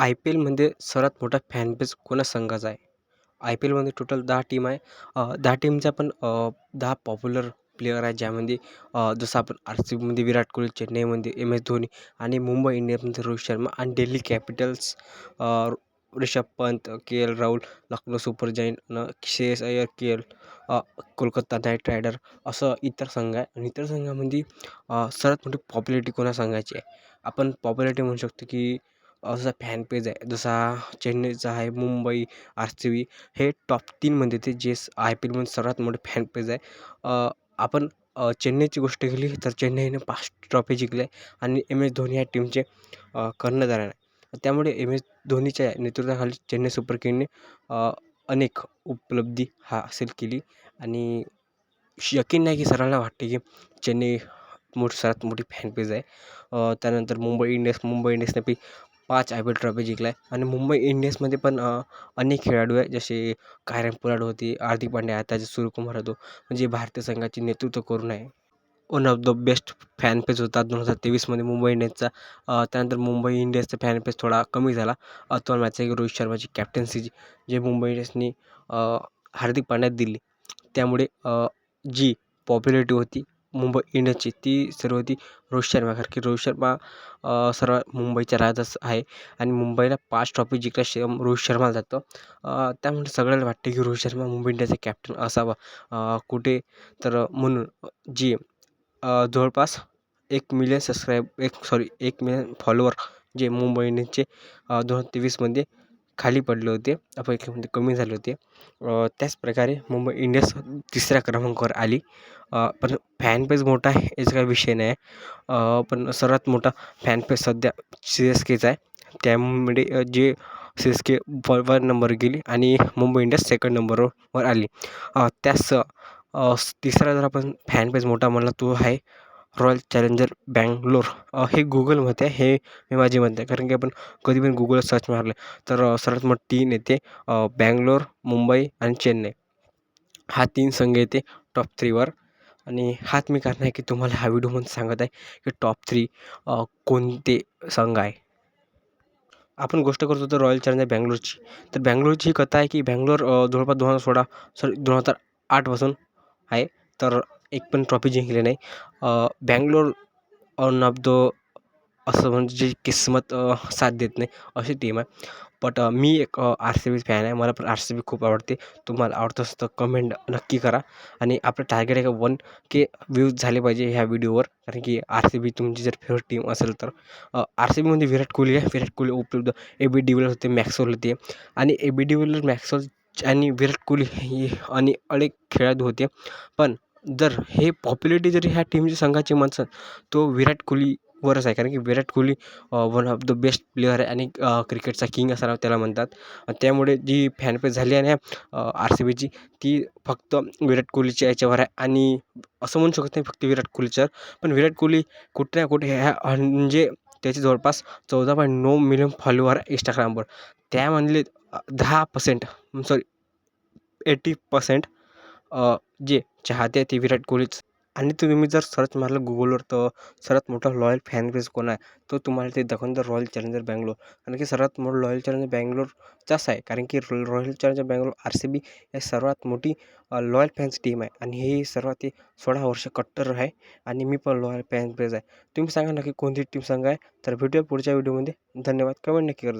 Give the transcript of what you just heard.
I P एलमध्ये सर्वात मोठा फॅनबेस कोणा संघाचा आहे? आय पी एलमध्ये टोटल दहा टीम आहे. दहा टीमचा पण दहा पॉप्युलर प्लेयर आहे ज्यामध्ये जसं आपण आर सी बीमध्ये विराट कोहली चेन्नईमध्ये एम एस धोनी आणि मुंबई इंडियन्समध्ये रोहित शर्मा आणि Delhi capitals Rishabh Pant K L Rahul Lucknow super giant शेस Shreyas Iyer K L Kolkata knight rider असं इतर संघ आहे. आणि इतर संघामध्ये सर्वात मोठी पॉप्युलॅरिटी कोणा संघाची आहे? आपण पॉप्युलॅरिटी म्हणू शकतो की असा फॅन पेज आहे जसा चेन्नईचा आहे मुंबई आर सी बी हे टॉप तीनमध्ये ते जे आय पी एलमध्ये सर्वात मोठे फॅन पेज आहे. आपण चेन्नईची गोष्ट केली तर चेन्नईने पाच ट्रॉफी जिंकल्या आणि एम एस धोनी ह्या टीमचे कर्णधार आहे. त्यामुळे एम एस धोनीच्या नेतृत्वाखाली चेन्नई सुपर किंगने अनेक उपलब्धी हासिल केली आणि यकीन नाही की सर्वांना वाटते की चेन्नई मोठ सर्वात मोठी फॅन पेज आहे. त्यानंतर मुंबई इंडियन्स मुंबई इंडियन्सने बी पाच आय पी एल ट्रॉफी जिंकला आहे आणि मुंबई इंडियन्समध्ये पण अनेक खेळाडू आहे जसे कायरन पोलार्ड होती हार्दिक पांड्या आहे त्याचे सूर्यकुमार होतो. म्हणजे भारतीय संघाचे नेतृत्व करून आहे one of the best fan page होता दोन हजार तेवीसमध्ये मुंबई इंडियन्सचा. त्यानंतर मुंबई इंडियन्सचा फॅन पेज थोडा कमी झाला. तुम्हाला मॅच आहे रोहित शर्माची कॅप्टन्सी जे मुंबई इंडियन्सनी हार्दिक पांड्यात दिली. त्यामुळे जी पॉप्युलॅरिटी होती मुंबई इंडियनची ती सर्व ती रोहित शर्मा कारण की रोहित शर्मा सर्व मुंबईच्या राजाच आहे. आणि मुंबईला पाच ट्रॉफी जिंकल्या श रोहित शर्माला जातं. त्यामुळे सगळ्याला वाटते की रोहित शर्मा मुंबई इंडियन्सचा कॅप्टन असावा. कुठे? तर म्हणून जी जवळपास एक मिलियन सबस्क्राईब एक सॉरी एक मिलियन फॉलोवर जे मुंबई इंडियनचे दोन हजार तेवीसमध्ये खाली पडले होते अपेक्षेमध्ये कमी झाले होते. त्याच प्रकारे मुंबई इंडियन्स तिसऱ्या क्रमांकावर आली. पण फॅन पेज मोठा आहे याचा काही विषय नाही. पण सर्वात मोठा फॅन पेज सध्या सी एस केचा आहे. त्यामुळे जे C S K one number गेली आणि मुंबई इंडियन्स सेकंड नंबरवर आली. त्यास तिसरा जर आपण फॅन पेज मोठा म्हणला तो आहे रॉयल चॅलेंजर बँगलोर हे गुगलमध्ये हे मी माझी म्हणते कारण की आपण कधी पण गुगल सर्च मारलं तर सर्वात मोठी तीन येते बँगलोर मुंबई आणि चेन्नई हा तीन संघ येते टॉप थ्रीवर आणि हाच मी कारण आहे की तुम्हाला हा व्हिडिओमध्ये सांगत आहे की टॉप थ्री कोणते संघ आहे. आपण गोष्ट करतो तर रॉयल चॅलेंजर बँगलोरची तर बँगलोरची ही कथा आहे की बँगलोर जवळपास दोन हजार सोळा सॉरी दोन हजार आठपासून आहे. तर एक पण ट्रॉफी जिंकली नाही. बँगलोर ऑन ऑफ द असं म्हणजे जी किस्मत साथ देत नाही अशी टीम आहे. बट मी एक आर सी बी फॅन आहे. मला पण आर सी बी खूप आवडते. तुम्हाला आवडत असतं कमेंट नक्की करा. आणि आपलं टार्गेट आहे का वन के व्ह्यूज झाले पाहिजे ह्या व्हिडिओवर कारण की आर सी बी तुमची जर फेवरेट टीम असेल तर आर सी बीमध्ये विराट कोहली आहे. विराट कोहली उपलब्ध. ए बी डिव्हिलर होते मॅक्सवेल होते. आणि ए बी डिव्हिलर मॅक्सवेल आणि विराट कोहली ही आणि अनेक खेळाडू होते. पण जर हे पॉप्युलिटी जरी ह्या टीमची संघाची म्हणसाल तो विराट कोहलीवरच आहे. कारण की Virat Kohli one of the best player आहे आणि क्रिकेटचा किंग असं त्याला म्हणतात. त्यामुळे जी फॅनपेज झाली आहे ना आर सी बीची ती फक्त विराट कोहलीच्या याच्यावर आहे. आणि असं म्हणू शकत नाही फक्त विराट कोहलीच्यावर पण विराट कोहली कुठे ना कुठे ह्या म्हणजे त्याचे जवळपास चौदा पॉईंट नऊ मिलियन फॉलोअर इंस्टाग्रामवर त्यामधले दहा पर्सेंट सॉरी एटी पर्सेंट जे चाहते ते विराट कोहलीच. आणि तुम्ही जर सर्च मारलं गुगलवर तर सर्वात मोठा लॉयल फॅन बेस कोण आहे? तो तुम्हाला ते दाखवून तर रॉयल चॅलेंजर बँगलोर कारण की सर्वात मोठं रॉयल चॅलेंजर बँगलोरचाच आहे. कारण की royal challenger Bangalore R C B या सर्वात मोठी लॉयल फॅन्स टीम आहे. आणि ही सर्वात ते सोळा वर्ष कट्टर आहे. आणि मी पण लॉयल फॅन बेस आहे. तुम्ही सांगा नक्की कोणती टीम सांगा आहे? तर भेटूया पुढच्या व्हिडिओमध्ये धन्यवाद. कमेंट नक्की करजा.